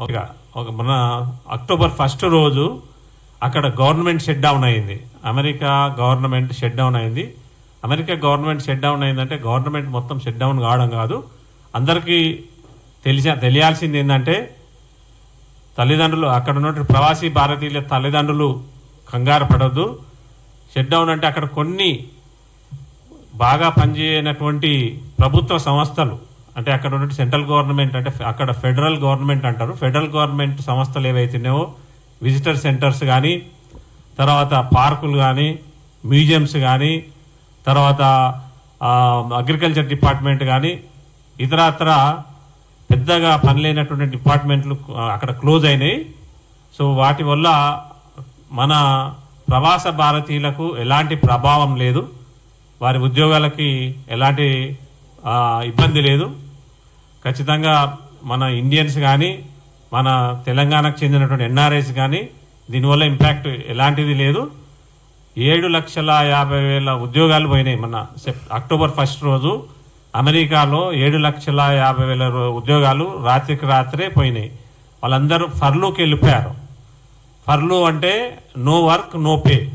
ఒక ఒక మన అక్టోబర్ ఫస్ట్ రోజు అక్కడ గవర్నమెంట్ షట్ డౌన్ అయింది. అమెరికా గవర్నమెంట్ షట్ డౌన్ అయింది. అమెరికా గవర్నమెంట్ షట్ డౌన్ అయిందంటే గవర్నమెంట్ మొత్తం షట్ డౌన్ కావడం కాదు. అందరికీ తెలిసా తెలియాల్సింది ఏంటంటే తల్లిదండ్రులు అక్కడ ఉన్నటువంటి ప్రవాసీ భారతీయుల తల్లిదండ్రులు కంగారు పడద్దు. షట్ డౌన్ అంటే అక్కడ కొన్ని బాగా పనిచేయనటువంటి ప్రభుత్వ సంస్థలు అంటే అక్కడ ఉన్నట్టు సెంట్రల్ గవర్నమెంట్ అంటే అక్కడ ఫెడరల్ గవర్నమెంట్ అంటారు. ఫెడరల్ గవర్నమెంట్ సంస్థలు ఏవైతున్నాయో విజిటర్ సెంటర్స్ కానీ తర్వాత పార్కులు కానీ మ్యూజియంస్ కానీ తర్వాత అగ్రికల్చర్ డిపార్ట్మెంట్ కానీ ఇతరత్ర పెద్దగా పనిలేనటువంటి డిపార్ట్మెంట్లు అక్కడ క్లోజ్ అయినాయి. సో వాటి వల్ల మన ప్రవాస భారతీయులకు ఎలాంటి ప్రభావం లేదు. వారి ఉద్యోగాలకి ఎలాంటి ఇబ్బంది లేదు. ఖచ్చితంగా మన ఇండియన్స్ కానీ మన తెలంగాణకు చెందినటువంటి ఎన్ఆర్ఐస్ కానీ దీనివల్ల ఇంపాక్ట్ ఎలాంటిది లేదు. ఏడు లక్షల యాభై వేల ఉద్యోగాలు పోయినాయి మన సెప్- అక్టోబర్ ఫస్ట్ రోజు. అమెరికాలో ఏడు లక్షల యాభై వేల రో- ఉద్యోగాలు రాత్రికి రాత్రే పోయినాయి. వాళ్ళందరూ ఫర్లోకి వెళ్ళిపోయారు. ఫర్లో అంటే నో వర్క్ నో పే.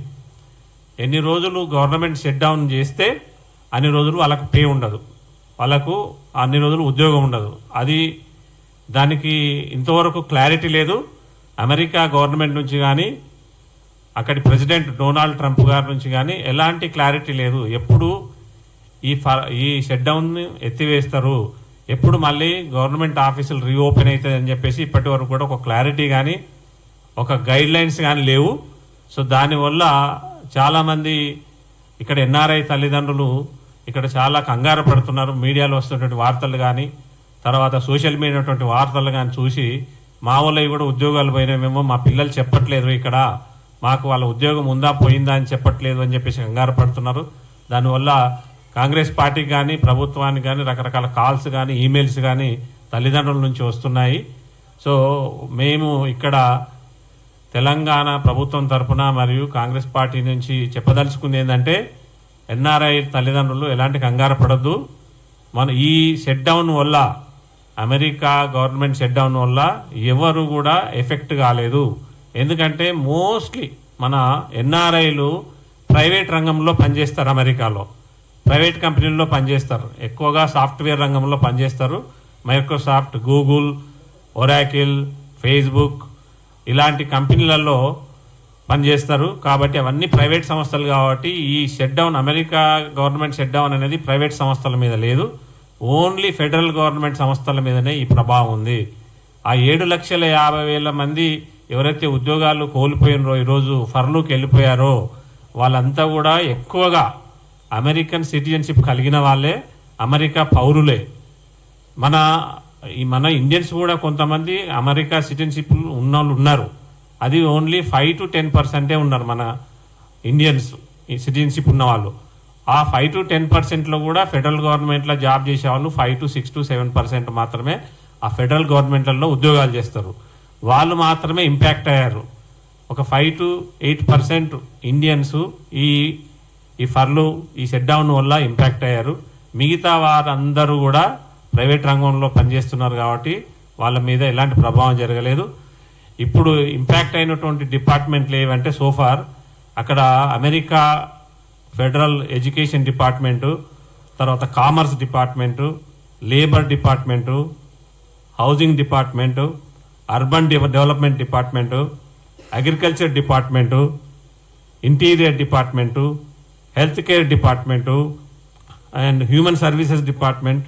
ఎన్ని రోజులు గవర్నమెంట్ షట్ డౌన్ చేస్తే అన్ని రోజులు వాళ్ళకు పే ఉండదు. వాళ్ళకు అన్ని రోజులు ఉద్యోగం ఉండదు. అది దానికి ఇంతవరకు క్లారిటీ లేదు. అమెరికా గవర్నమెంట్ నుంచి కానీ అక్కడి ప్రెసిడెంట్ డొనాల్డ్ ట్రంప్ గారి నుంచి కానీ ఎలాంటి క్లారిటీ లేదు. ఎప్పుడు ఈ ఫ- ఈ షట్ డౌన్ ఎత్తివేస్తారు. ఎప్పుడు మళ్ళీ గవర్నమెంట్ ఆఫీసులు రీఓపెన్ అవుతుంది అని చెప్పేసి ఇప్పటి వరకు కూడా ఒక క్లారిటీ కానీ ఒక గైడ్ లైన్స్ కానీ లేవు. సో దానివల్ల చాలామంది ఇక్కడ ఎన్ఆర్ఐ తల్లిదండ్రులు ఇక్కడ చాలా కంగారు పడుతున్నారు. మీడియాలో వస్తున్నటువంటి వార్తలు కానీ తర్వాత సోషల్ మీడియా వార్తలు కానీ చూసి మా వాళ్ళవి కూడా ఉద్యోగాలు పోయినామేమో మా పిల్లలు చెప్పట్లేదు ఇక్కడ. మాకు వాళ్ళ ఉద్యోగం ఉందా పోయిందా అని చెప్పట్లేదు అని చెప్పేసి కంగారు పడుతున్నారు. దానివల్ల కాంగ్రెస్ పార్టీకి కానీ ప్రభుత్వానికి కానీ రకరకాల కాల్స్ కానీ ఈమెయిల్స్ కానీ తల్లిదండ్రుల నుంచి వస్తున్నాయి. సో మేము ఇక్కడ తెలంగాణ ప్రభుత్వం తరఫున మరియు కాంగ్రెస్ పార్టీ నుంచి చెప్పదలుచుకుంది ఏంటంటే ఎన్ఆర్ఐ తల్లిదండ్రులు ఎలాంటి కంగారు పడద్దు. మన ఈ షట్ డౌన్ వల్ల అమెరికా గవర్నమెంట్ షట్ డౌన్ వల్ల ఎవరు కూడా ఎఫెక్ట్ కాలేదు. ఎందుకంటే మోస్ట్లీ మన ఎన్ఆర్ఐలు ప్రైవేట్ రంగంలో పనిచేస్తారు అమెరికాలో. ప్రైవేట్ కంపెనీల్లో పనిచేస్తారు. ఎక్కువగా సాఫ్ట్వేర్ రంగంలో పనిచేస్తారు. మైక్రోసాఫ్ట్ గూగుల్ ఒరాకిల్ ఫేస్బుక్ ఇలాంటి కంపెనీలలో పనిచేస్తారు కాబట్టి అవన్నీ ప్రైవేట్ సంస్థలు కాబట్టి ఈ shut down America government shut down అనేది ప్రైవేట్ సంస్థల మీద లేదు. ఓన్లీ ఫెడరల్ గవర్నమెంట్ సంస్థల మీదనే ఈ ప్రభావం ఉంది. ఆ ఏడు లక్షల యాభై వేల మంది ఎవరైతే ఉద్యోగాలు కోల్పోయినరో ఈరోజు ఫర్లూకి వెళ్ళిపోయారో వాళ్ళంతా కూడా ఎక్కువగా అమెరికన్ సిటిజన్షిప్ కలిగిన వాళ్ళే అమెరికా పౌరులే. మన ఈ మన ఇండియన్స్ కూడా కొంతమంది అమెరికా సిటిజన్షిప్ ఉన్న వాళ్ళు ఉన్నారు. అది ఓన్లీ ఫైవ్ టు టెన్ పర్సెంటే ఉన్నారు మన ఇండియన్స్ సిటిజన్షిప్ ఉన్న వాళ్ళు. ఆ ఫైవ్ టు టెన్ పర్సెంట్లో కూడా ఫెడరల్ గవర్నమెంట్లో జాబ్ చేసే వాళ్ళు five to six to seven percent మాత్రమే ఆ ఫెడరల్ గవర్నమెంట్లలో ఉద్యోగాలు చేస్తారు. వాళ్ళు మాత్రమే ఇంపాక్ట్ అయ్యారు. ఒక five to eight percent Indians ఈ ఈ ఫర్లు ఈ షట్డౌన్ వల్ల ఇంపాక్ట్ అయ్యారు. మిగతా వారందరూ కూడా ప్రైవేట్ రంగంలో పనిచేస్తున్నారు కాబట్టి వాళ్ళ మీద ఎలాంటి ప్రభావం జరగలేదు. ఇప్పుడు ఇంపాక్ట్ అయినటువంటి డిపార్ట్మెంట్లు ఏవంటే సోఫార్ అక్కడ అమెరికా ఫెడరల్ ఎడ్యుకేషన్ డిపార్ట్మెంటు తర్వాత commerce department labour department housing department urban development department agriculture department interior department health care department and human services department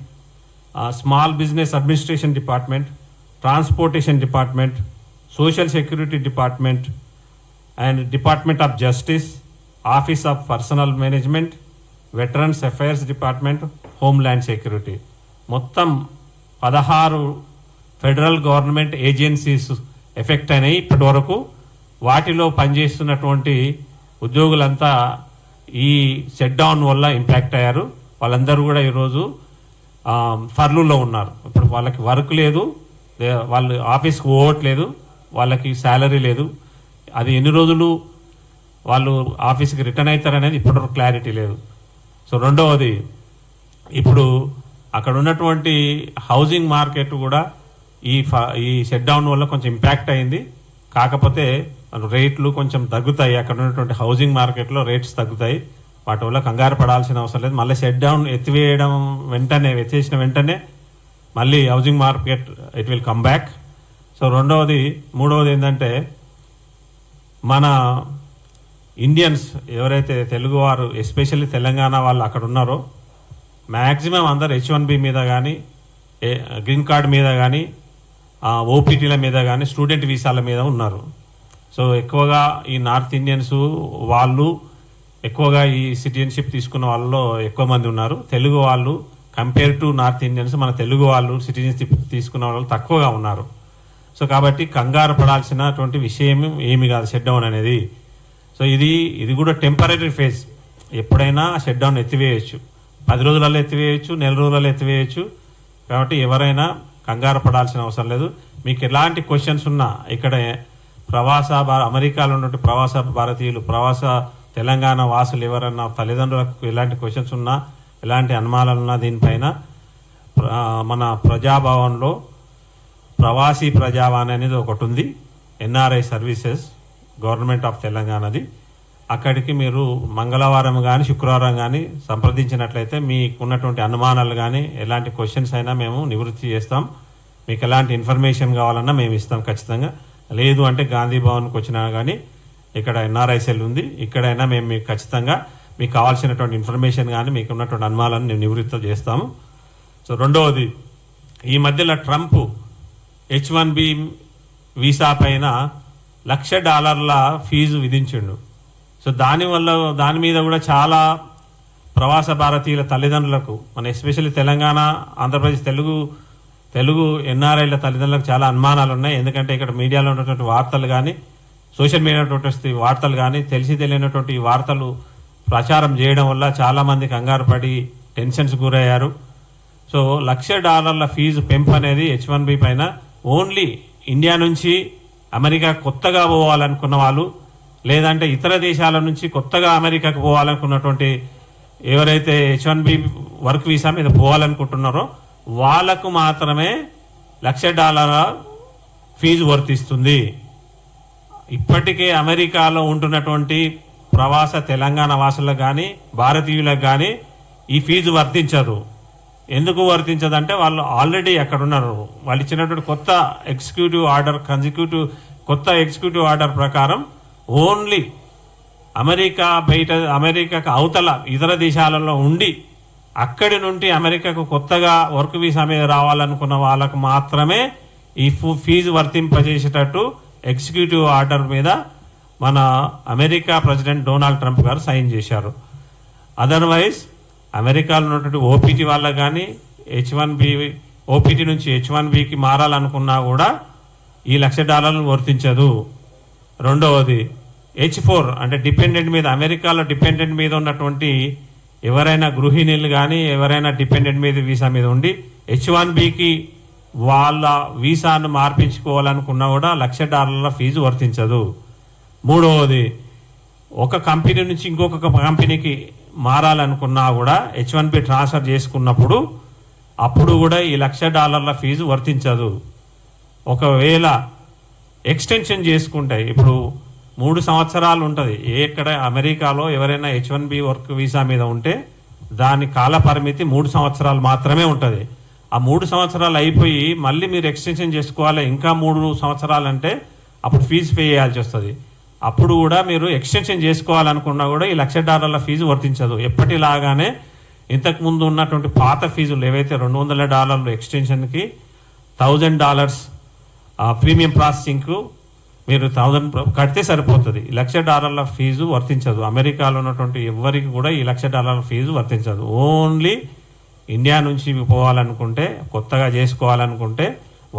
small business administration department transportation department social security department and department of justice office of personnel management veterans affairs department homeland security మొత్తం పదహారు federal government agencies effect అయినాయి ఇప్పటి వరకు. వాటిలో పనిచేస్తున్నటువంటి ఉద్యోగులంతా ఈ shut down వల్ల impact అయ్యారు. వాళ్ళందరూ కూడా ఈరోజు ఫర్లులో ఉన్నారు. ఇప్పుడు వాళ్ళకి వర్క్ లేదు. వాళ్ళు ఆఫీస్కి పోవట్లేదు. వాళ్ళకి శాలరీ లేదు. అది ఎన్ని రోజులు వాళ్ళు ఆఫీస్కి రిటర్న్ అవుతారనేది ఇప్పటివరకు క్లారిటీ లేదు. సో రెండవది ఇప్పుడు అక్కడ ఉన్నటువంటి హౌసింగ్ మార్కెట్ కూడా ఈ ఫ- ఈ షట్ డౌన్ వల్ల కొంచెం ఇంపాక్ట్ అయింది. కాకపోతే రేట్లు కొంచెం తగ్గుతాయి. అక్కడ ఉన్నటువంటి హౌసింగ్ మార్కెట్లో రేట్స్ తగ్గుతాయి. వాటి వల్ల కంగారు పడాల్సిన అవసరం లేదు. మళ్ళీ షట్ డౌన్ ఎత్తివేయడం వెంటనే ఎత్తేసిన వెంటనే మళ్ళీ housing market it will come back so రెండవది మూడవది ఏంటంటే మన ఇండియన్స్ ఎవరైతే తెలుగువారు ఎస్పెషల్లీ తెలంగాణ వాళ్ళు అక్కడ ఉన్నారో మ్యాక్సిమం అందరు హెచ్ వన్ బి మీద కానీ గ్రీన్ కార్డ్ మీద కానీ ఓపీటీల మీద కానీ స్టూడెంట్ వీసాల మీద ఉన్నారు. సో ఎక్కువగా ఈ నార్త్ ఇండియన్స్ వాళ్ళు ఎక్కువగా ఈ సిటిజన్షిప్ తీసుకున్న వాళ్ళలో ఎక్కువ మంది ఉన్నారు. తెలుగు వాళ్ళు కంపేర్ టు నార్త్ ఇండియన్స్ మన తెలుగు వాళ్ళు సిటిజన్షిప్ తీసుకున్న వాళ్ళు తక్కువగా ఉన్నారు. సో కాబట్టి కంగారు పడాల్సినటువంటి విషయం ఏమి కాదు షట్ డౌన్ అనేది. సో ఇది ఇది కూడా టెంపరీ ఫేజ్ ఎప్పుడైనా షట్ డౌన్ ఎత్తివేయచ్చు. పది రోజులలో ఎత్తివేయచ్చు నెల రోజులలో ఎత్తివేయచ్చు. కాబట్టి ఎవరైనా కంగారు పడాల్సిన అవసరం లేదు. మీకు ఎలాంటి క్వశ్చన్స్ ఉన్నా ఇక్కడ ప్రవాస అమెరికాలో ఉన్నటువంటి ప్రవాస భారతీయులు ప్రవాస తెలంగాణ వాసులు ఎవరన్నా తల్లిదండ్రులకు ఎలాంటి క్వశ్చన్స్ ఉన్నా ఎలాంటి అనుమానాలు ఉన్నా దీనిపైన మన ప్రజాభవన్లో ప్రవాసీ ప్రజావాణి అనేది ఒకటి ఉంది ఎన్ఆర్ఐ సర్వీసెస్ గవర్నమెంట్ ఆఫ్ తెలంగాణది అక్కడికి మీరు మంగళవారం కానీ శుక్రవారం కానీ సంప్రదించినట్లయితే మీకు ఉన్నటువంటి అనుమానాలు కానీ ఎలాంటి క్వశ్చన్స్ అయినా మేము నివృత్తి చేస్తాం. మీకు ఎలాంటి ఇన్ఫర్మేషన్ కావాలన్నా మేము ఇస్తాం ఖచ్చితంగా. లేదు అంటే గాంధీ భవన్కి వచ్చినా కానీ ఇక్కడ ఎన్ఆర్ఐ సెల్ ఉంది. ఇక్కడైనా మేము మీకు ఖచ్చితంగా మీకు కావాల్సినటువంటి ఇన్ఫర్మేషన్ కానీ మీకు ఉన్నటువంటి అనుమానాలను మేము నివృత్తి చేస్తాము. సో రెండవది ఈ మధ్యలో Trump H one B visa పైన లక్ష డాలర్ల ఫీజు విధించిండు. సో దానివల్ల దాని మీద కూడా చాలా ప్రవాస భారతీయుల తల్లిదండ్రులకు మన ఎస్పెషల్లీ తెలంగాణ ఆంధ్రప్రదేశ్ తెలుగు తెలుగు ఎన్ఆర్ఐల తల్లిదండ్రులకు చాలా అనుమానాలు ఉన్నాయి. ఎందుకంటే ఇక్కడ మీడియాలో ఉన్నటువంటి వార్తలు కానీ సోషల్ మీడియా వార్తలు కానీ తెలిసి తెలియనటువంటి వార్తలు ప్రచారం చేయడం వల్ల చాలామంది కంగారు పడి టెన్షన్స్ గురయ్యారు. సో లక్ష డాలర్ల ఫీజు పెంపు అనేది హెచ్ వన్ బి పైన ఓన్లీ ఇండియా నుంచి అమెరికా కొత్తగా పోవాలనుకున్న వాళ్ళు లేదంటే ఇతర దేశాల నుంచి కొత్తగా అమెరికాకు పోవాలనుకున్నటువంటి ఎవరైతే H one B work visa మీద పోవాలనుకుంటున్నారో వాళ్ళకు మాత్రమే లక్ష డాలర్ల ఫీజు వర్తిస్తుంది. ఇప్పటికే అమెరికాలో ఉంటున్నటువంటి ప్రవాస తెలంగాణ వాసులకు కానీ భారతీయులకు కానీ ఈ ఫీజు వర్తించదు. ఎందుకు వర్తించదంటే వాళ్ళు ఆల్రెడీ అక్కడ ఉన్నారు వాళ్ళు ఇచ్చినటువంటి కొత్త ఎగ్జిక్యూటివ్ ఆర్డర్ కన్జిక్యూటివ్ కొత్త ఎగ్జిక్యూటివ్ ఆర్డర్ ప్రకారం ఓన్లీ అమెరికా బయట అమెరికాకు అవతల ఇతర దేశాలలో ఉండి అక్కడి నుండి అమెరికాకు కొత్తగా వర్క్ వీసా మీద రావాలనుకున్న వాళ్ళకు మాత్రమే ఈ ఫీజు వర్తింపజేసేటట్టు ఎగ్జిక్యూటివ్ ఆర్డర్ మీద మన అమెరికా ప్రెసిడెంట్ డొనాల్డ్ ట్రంప్ గారు సైన్ చేశారు. అదర్వైజ్ అమెరికాలో ఉన్నటువంటి ఓపీటీ వాళ్ళకు కానీ హెచ్ వన్ బి ఓపీటీ నుంచి హెచ్ వన్ బికి మారాలనుకున్నా కూడా ఈ లక్ష డాలర్లను వర్తించదు. రెండవది హెచ్ ఫోర్ అంటే డిపెండెంట్ మీద అమెరికాలో డిపెండెంట్ మీద ఉన్నటువంటి ఎవరైనా గృహిణీలు కానీ ఎవరైనా డిపెండెంట్ మీద వీసా మీద ఉండి హెచ్ వన్ బికి వాళ్ళ వీసాను మార్పించుకోవాలనుకున్నా కూడా లక్ష డాలర్ల ఫీజు వర్తించదు. మూడవది ఒక కంపెనీ నుంచి ఇంకొక కంపెనీకి మారాలనుకున్నా కూడా హెచ్ వన్ బి ట్రాన్స్ఫర్ చేసుకున్నప్పుడు అప్పుడు కూడా ఈ లక్ష డాలర్ల ఫీజు వర్తించదు. ఒకవేళ ఎక్స్టెన్షన్ చేసుకుంటే ఇప్పుడు మూడు సంవత్సరాలు ఉంటుంది. ఎక్కడ అమెరికాలో ఎవరైనా H one B work visa మీద ఉంటే దాని కాల పరిమితి మూడు సంవత్సరాలు మాత్రమే ఉంటుంది. ఆ మూడు సంవత్సరాలు అయిపోయి మళ్ళీ మీరు ఎక్స్టెన్షన్ చేసుకోవాలి. ఇంకా మూడు సంవత్సరాలు అంటే అప్పుడు ఫీజు పే చేయాల్సి వస్తుంది. అప్పుడు కూడా మీరు ఎక్స్టెన్షన్ చేసుకోవాలనుకున్నా కూడా ఈ లక్ష డాలర్ల ఫీజు వర్తించదు. ఎప్పటిలాగానే ఇంతకుముందు ఉన్నటువంటి పాత ఫీజులు ఏవైతే రెండు వందల డాలర్లు ఎక్స్టెన్షన్కి థౌజండ్ డాలర్స్ ప్రీమియం ప్రాసెసింగ్కు మీరు థౌజండ్ కడితే సరిపోతుంది. ఈ లక్ష డాలర్ల ఫీజు వర్తించదు. అమెరికాలో ఉన్నటువంటి ఎవరికి కూడా ఈ లక్ష డాలర్ల ఫీజు వర్తించదు. ఓన్లీ ఇండియా నుంచి పోవాలనుకుంటే కొత్తగా చేసుకోవాలనుకుంటే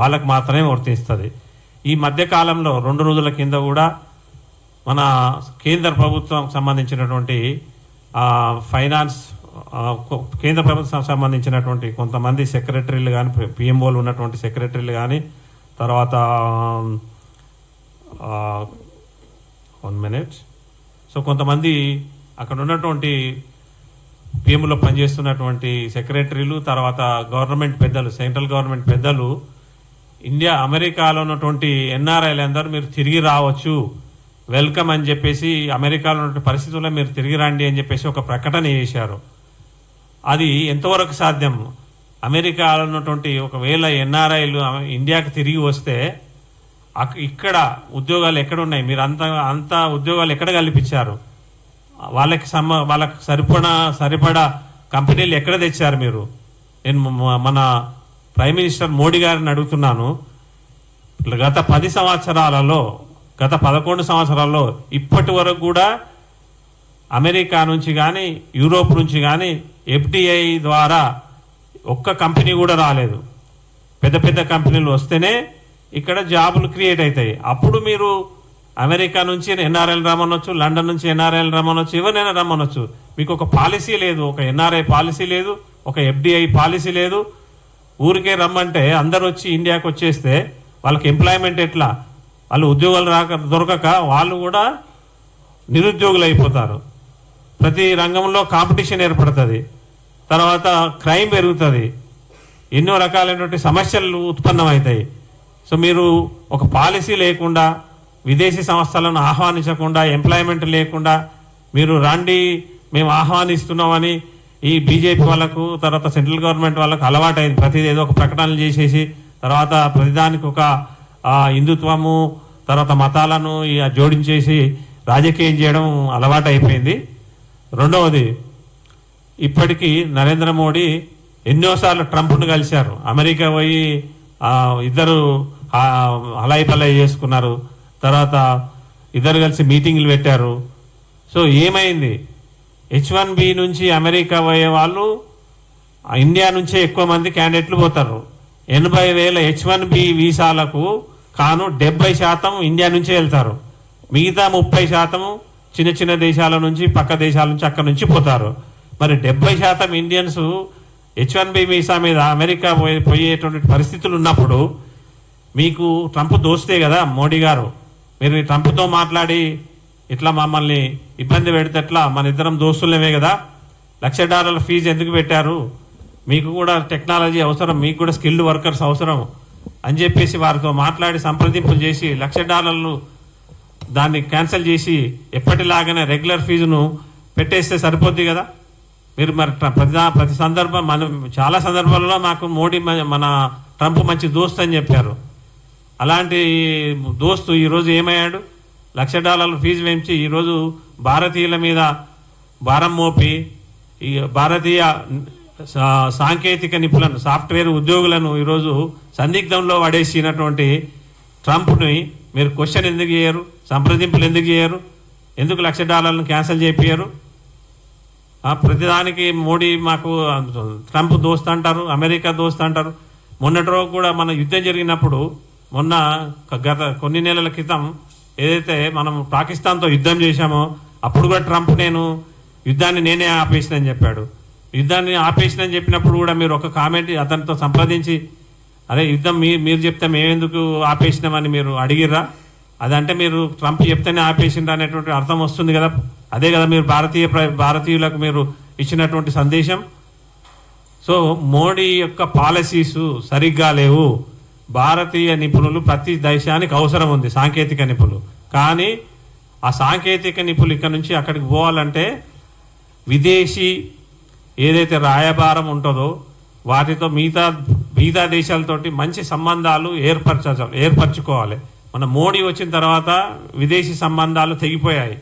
వాళ్ళకు మాత్రమే వర్తిస్తుంది. ఈ మధ్యకాలంలో రెండు రోజుల కింద కూడా మన కేంద్ర ప్రభుత్వం సంబంధించినటువంటి ఫైనాన్స్ కేంద్ర ప్రభుత్వం సంబంధించినటువంటి కొంతమంది సెక్రటరీలు కానీ పిఎంఓలు ఉన్నటువంటి సెక్రటరీలు కానీ తర్వాత వన్ మినిట్. సో కొంతమంది అక్కడ ఉన్నటువంటి పిఎంలో పనిచేస్తున్నటువంటి సెక్రటరీలు తర్వాత గవర్నమెంట్ పెద్దలు సెంట్రల్ గవర్నమెంట్ పెద్దలు ఇండియా అమెరికాలో ఉన్నటువంటి ఎన్ఆర్ఐలు అందరూ మీరు తిరిగి రావచ్చు. వెల్కమ్ అని చెప్పేసి అమెరికాలో ఉన్న పరిస్థితుల్లో మీరు తిరిగి రండి అని చెప్పేసి ఒక ప్రకటన చేశారు. అది ఎంతవరకు సాధ్యం? అమెరికాలో ఉన్నటువంటి ఒకవేళ ఎన్ఆర్ఐలు ఇండియాకి తిరిగి వస్తే ఇక్కడ ఉద్యోగాలు ఎక్కడ ఉన్నాయి మీరు అంత అంత ఉద్యోగాలు ఎక్కడ కల్పించారు? వాళ్ళకి సమ వాళ్ళకి సరిపడా సరిపడా కంపెనీలు ఎక్కడ తెచ్చారు మీరు? నేను మన ప్రైమ్ మినిస్టర్ మోడీ గారిని అడుగుతున్నాను. గత పది సంవత్సరాలలో గత పదకొండు సంవత్సరాల్లో ఇప్పటి వరకు కూడా అమెరికా నుంచి కానీ యూరోప్ నుంచి కానీ ఎఫ్డిఐ ద్వారా ఒక్క కంపెనీ కూడా రాలేదు. పెద్ద పెద్ద కంపెనీలు వస్తేనే ఇక్కడ జాబులు క్రియేట్ అవుతాయి. అప్పుడు మీరు అమెరికా నుంచి ఎన్ఆర్ఎల్ రమ్మనొచ్చు లండన్ నుంచి ఎన్ఆర్ఎల్ రమ్మనొచ్చు ఎవరినైనా రమ్మనొచ్చు. మీకు ఒక పాలసీ లేదు ఒక ఎన్ఆర్ఐ పాలసీ లేదు ఒక ఎఫ్డిఐ పాలసీ లేదు. ఊరికే రమ్మంటే అందరు వచ్చి ఇండియాకి వచ్చేస్తే వాళ్ళకి ఎంప్లాయ్మెంట్ ఎట్లా? వాళ్ళు ఉద్యోగాలు రాక దొరకక వాళ్ళు కూడా నిరుద్యోగులు అయిపోతారు. ప్రతి రంగంలో కాంపిటీషన్ ఏర్పడుతుంది. తర్వాత క్రైమ్ పెరుగుతుంది. ఎన్నో రకాలైనటువంటి సమస్యలు ఉత్పన్నమవుతాయి. సో మీరు ఒక పాలసీ లేకుండా విదేశీ సంస్థలను ఆహ్వానించకుండా ఎంప్లాయ్మెంట్ లేకుండా మీరు రండి మేము ఆహ్వానిస్తున్నామని ఈ బీజేపీ వాళ్ళకు తర్వాత సెంట్రల్ గవర్నమెంట్ వాళ్ళకు అలవాటైంది. ప్రతిదీ ఏదో ఒక ప్రకటనలు చేసేసి తర్వాత ప్రతిదానికి ఒక హిందుత్వము తర్వాత మతాలను జోడించేసి రాజకీయం చేయడం అలవాటు అయిపోయింది రెండవది ఇప్పటికీ నరేంద్ర మోడీ ఎన్నోసార్లు ట్రంప్ను కలిశారు. అమెరికా పోయి ఇద్దరు ఆ, హలాయి పలాయి చేసుకున్నారు. తర్వాత ఇద్దరు కలిసి మీటింగ్లు పెట్టారు. సో ఏమైంది? హెచ్ వన్ బి నుంచి అమెరికా పోయే వాళ్ళు ఇండియా నుంచే ఎక్కువ మంది క్యాండిడేట్లు పోతారు. ఎనభై వేల హెచ్ వన్ బి వీసాలకు కాను డెబ్బై శాతం ఇండియా నుంచే వెళ్తారు. మిగతా ముప్పై శాతం చిన్న చిన్న దేశాల నుంచి పక్క దేశాల నుంచి అక్కడ నుంచి పోతారు. మరి డెబ్బై శాతం Indians H one B visa మీద అమెరికా పోయే పోయేటువంటి పరిస్థితులు ఉన్నప్పుడు మీకు ట్రంప్ దోస్తే కదా మోడీ గారు. మీరు ట్రంప్తో మాట్లాడి ఇట్లా మమ్మల్ని ఇబ్బంది పెడితే ఎట్లా? మన ఇద్దరం దోస్తులమే కదా. లక్ష డాలర్ల ఫీజు ఎందుకు పెట్టారు? మీకు కూడా టెక్నాలజీ అవసరం మీకు కూడా స్కిల్డ్ వర్కర్స్ అవసరం. అని చెప్పేసి వారితో మాట్లాడి సంప్రదింపులు చేసి లక్ష డాలర్లు దాన్ని క్యాన్సిల్ చేసి ఎప్పటిలాగానే రెగ్యులర్ ఫీజును పెట్టేస్తే సరిపోద్ది కదా? మీరు మరి ట్ర- ప్రతి ప్రతి సందర్భం మనం చాలా సందర్భాల్లో మాకు మోడీ మ- మన ట్రంప్ మంచి దోస్త్ అని చెప్పారు. అలాంటి దోస్తు ఈరోజు ఏమయ్యాడు? లక్ష డాలర్ల ఫీజు పెంచి ఈరోజు భారతీయుల మీద భారం మోపి ఈ భారతీయ సాంకేతిక నిపుణులను సాఫ్ట్వేర్ ఉద్యోగులను ఈరోజు సందిగ్ధంలో పడేసినటువంటి ట్రంప్ని మీరు క్వశ్చన్ ఎందుకు చేయరు? సంప్రదింపులు ఎందుకు చేయరు? ఎందుకు లక్ష డాలర్లను క్యాన్సిల్ చేపియరు ప్రతిదానికి మోడీ మాకు ట్రంప్ దోస్త్ అంటారు అమెరికా దోస్త్ అంటారు. మొన్నటి రోజు కూడా మన యుద్ధం జరిగినప్పుడు మొన్న గత కొన్ని నెలల క్రితం ఏదైతే మనం పాకిస్తాన్తో యుద్ధం చేశామో అప్పుడు కూడా ట్రంప్ నేను యుద్ధాన్ని నేనే ఆపేసినని చెప్పాడు. యుద్ధాన్ని ఆపేసినని చెప్పినప్పుడు కూడా మీరు ఒక కామెంట్ అతనితో సంప్రదించి అదే యుద్ధం మీ మీరు చెప్తే మేమెందుకు ఆపేసినామని మీరు అడిగిర్రా? అదంటే మీరు ట్రంప్ చెప్తేనే ఆపేసిండ్రు అనేటువంటి అర్థం వస్తుంది కదా. అదే కదా మీరు భారతీయ ప్ర- భారతీయులకు మీరు ఇచ్చినటువంటి సందేశం. సో మోడీ యొక్క పాలసీస్ సరిగ్గా లేవు. భారతీయ నిపుణులు ప్రతి దేశానికి అవసరం ఉంది సాంకేతిక నిపుణులు. కానీ ఆ సాంకేతిక నిపుణులు ఇక్కడ నుంచి అక్కడికి పోవాలంటే విదేశీ ఏదైతే రాయబారం ఉంటుందో వాటితో మిగతా మిగతా దేశాలతోటి మంచి సంబంధాలు ఏర్పరచ ఏర్పరచుకోవాలి. మన మోడీ వచ్చిన తర్వాత విదేశీ సంబంధాలు తెగిపోయాయి.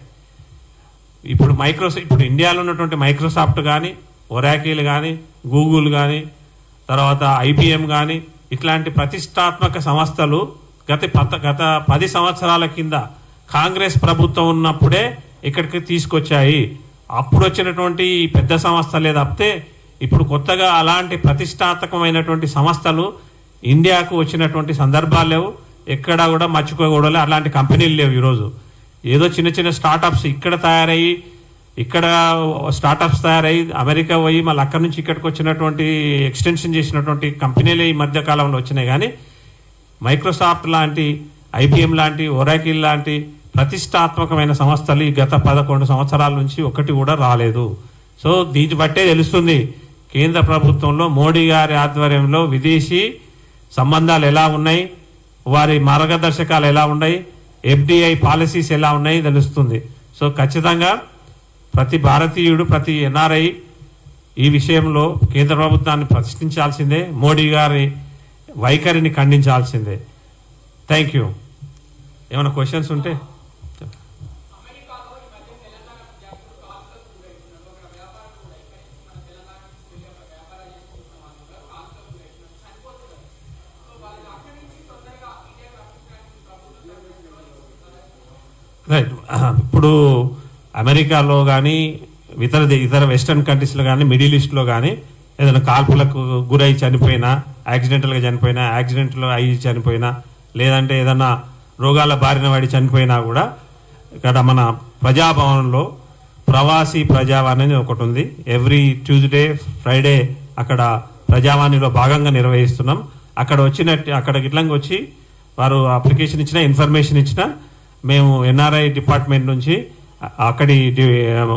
ఇప్పుడు మైక్రోసా ఇప్పుడు ఇండియాలో ఉన్నటువంటి మైక్రోసాఫ్ట్ కానీ ఒరాకిల్ కానీ గూగుల్ కానీ తర్వాత ఐబిఎం కానీ ఇట్లాంటి ప్రతిష్టాత్మక సంస్థలు గత పత గత పది సంవత్సరాల కింద కాంగ్రెస్ ప్రభుత్వం ఉన్నప్పుడే ఇక్కడికి తీసుకొచ్చాయి. అప్పుడు వచ్చినటువంటి పెద్ద సంస్థలే తప్పితే ఇప్పుడు కొత్తగా అలాంటి ప్రతిష్టాత్మకమైనటువంటి సంస్థలు ఇండియాకు వచ్చినటువంటి సందర్భాలు లేవు. ఎక్కడా కూడా మర్చిపోకూడదు. అలాంటి కంపెనీలు లేవు ఈరోజు. ఏదో చిన్న చిన్న స్టార్టప్స్ ఇక్కడ తయారయ్యి ఇక్కడ స్టార్టప్స్ తయారయ్యి అమెరికా పోయి మళ్ళీ అక్కడి నుంచి ఇక్కడికి వచ్చినటువంటి ఎక్స్టెన్షన్ చేసినటువంటి కంపెనీలు ఈ మధ్య కాలంలో వచ్చినాయి. కానీ మైక్రోసాఫ్ట్ లాంటి ఐబిఎం లాంటి ఒరాకిల్ లాంటి ప్రతిష్టాత్మకమైన సంస్థలు ఈ గత పదకొండు సంవత్సరాల నుంచి ఒకటి కూడా రాలేదు. సో దీన్ని బట్టే తెలుస్తుంది కేంద్ర ప్రభుత్వంలో మోడీ గారి ఆధ్వర్యంలో విదేశీ సంబంధాలు ఎలా ఉన్నాయి వారి మార్గదర్శకాలు ఎలా ఉన్నాయి ఎఫ్డిఐ పాలసీస్ ఎలా ఉన్నాయి తెలుస్తుంది. సో ఖచ్చితంగా ప్రతి భారతీయుడు ప్రతి ఎన్ఆర్ఐ ఈ విషయంలో కేంద్ర ప్రభుత్వాన్ని ప్రశ్నించాల్సిందే మోడీ గారి వైఖరిని ఖండించాల్సిందే. Thank you. ఏమైనా క్వశ్చన్స్ ఉంటే? Right uh-huh. ఇప్పుడు అమెరికాలో కానీ ఇతర ఇతర వెస్టర్న్ కంట్రీస్లో కానీ మిడిల్ ఈస్ట్లో కానీ ఏదైనా కాల్పులకు గురై చనిపోయినా యాక్సిడెంటల్గా చనిపోయినా యాక్సిడెంట్లో అయ్యి చనిపోయినా లేదంటే ఏదైనా రోగాల బారిన పడి చనిపోయినా కూడా ఇక్కడ మన ప్రజాభవన్లో ప్రవాసీ ప్రజావాణి అనేది ఒకటి ఉంది ఎవ్రీ ట్యూస్డే ఫ్రైడే అక్కడ ప్రజావాణిలో భాగంగా నిర్వహిస్తున్నాం. అక్కడ వచ్చినట్టు అక్కడ గిట్లంగా వచ్చి వారు అప్లికేషన్ ఇచ్చిన ఇన్ఫర్మేషన్ ఇచ్చినా మేము ఎన్ఆర్ఐ డిపార్ట్మెంట్ నుంచి అక్కడి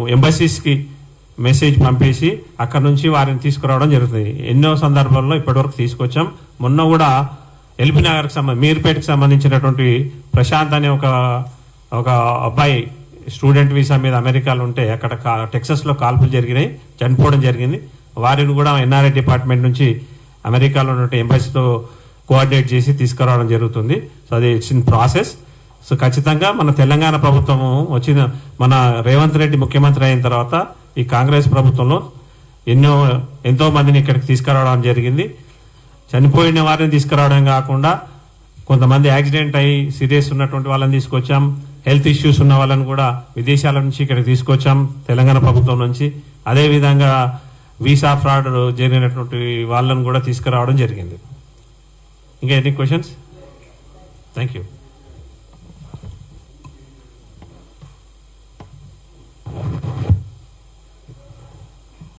ఎంబసీస్కి మెసేజ్ పంపేసి అక్కడ నుంచి వారిని తీసుకురావడం జరుగుతుంది. ఎన్నో సందర్భాల్లో ఇప్పటివరకు తీసుకొచ్చాం. మొన్న కూడా ఎల్బీ నగర్కి సంబంధించి మీర్పేటకి సంబంధించినటువంటి ప్రశాంత్ అనే ఒక ఒక అబ్బాయి స్టూడెంట్ వీసా మీద అమెరికాలో ఉంటే అక్కడ కా- కాల్పులు జరిగినాయి చనిపోవడం జరిగింది. వారిని కూడా ఎన్ఆర్ఐ డిపార్ట్మెంట్ నుంచి అమెరికాలో ఉన్నటువంటి ఎంబసీతో కోఆర్డినేట్ చేసి తీసుకురావడం జరుగుతుంది. సో అది ఇట్స్ ఇన్ ప్రాసెస్. సో ఖచ్చితంగా మన తెలంగాణ ప్రభుత్వము వచ్చిన మన రేవంత్ రెడ్డి ముఖ్యమంత్రి అయిన తర్వాత ఈ కాంగ్రెస్ ప్రభుత్వంలో ఎన్నో ఎంతో మందిని ఇక్కడికి తీసుకురావడం జరిగింది. చనిపోయిన వారిని తీసుకురావడం కాకుండా కొంతమంది యాక్సిడెంట్ అయ్యి సీరియస్ ఉన్నటువంటి వాళ్ళని తీసుకొచ్చాం. హెల్త్ ఇష్యూస్ ఉన్న వాళ్ళని కూడా విదేశాల నుంచి ఇక్కడికి తీసుకొచ్చాం తెలంగాణ ప్రభుత్వం నుంచి. అదే విధంగా వీసా ఫ్రాడ్ జరిగినటువంటి వాళ్ళని కూడా తీసుకురావడం జరిగింది. ఇంకా ఎన్ని క్వశ్చన్స్ థ్యాంక్ యూ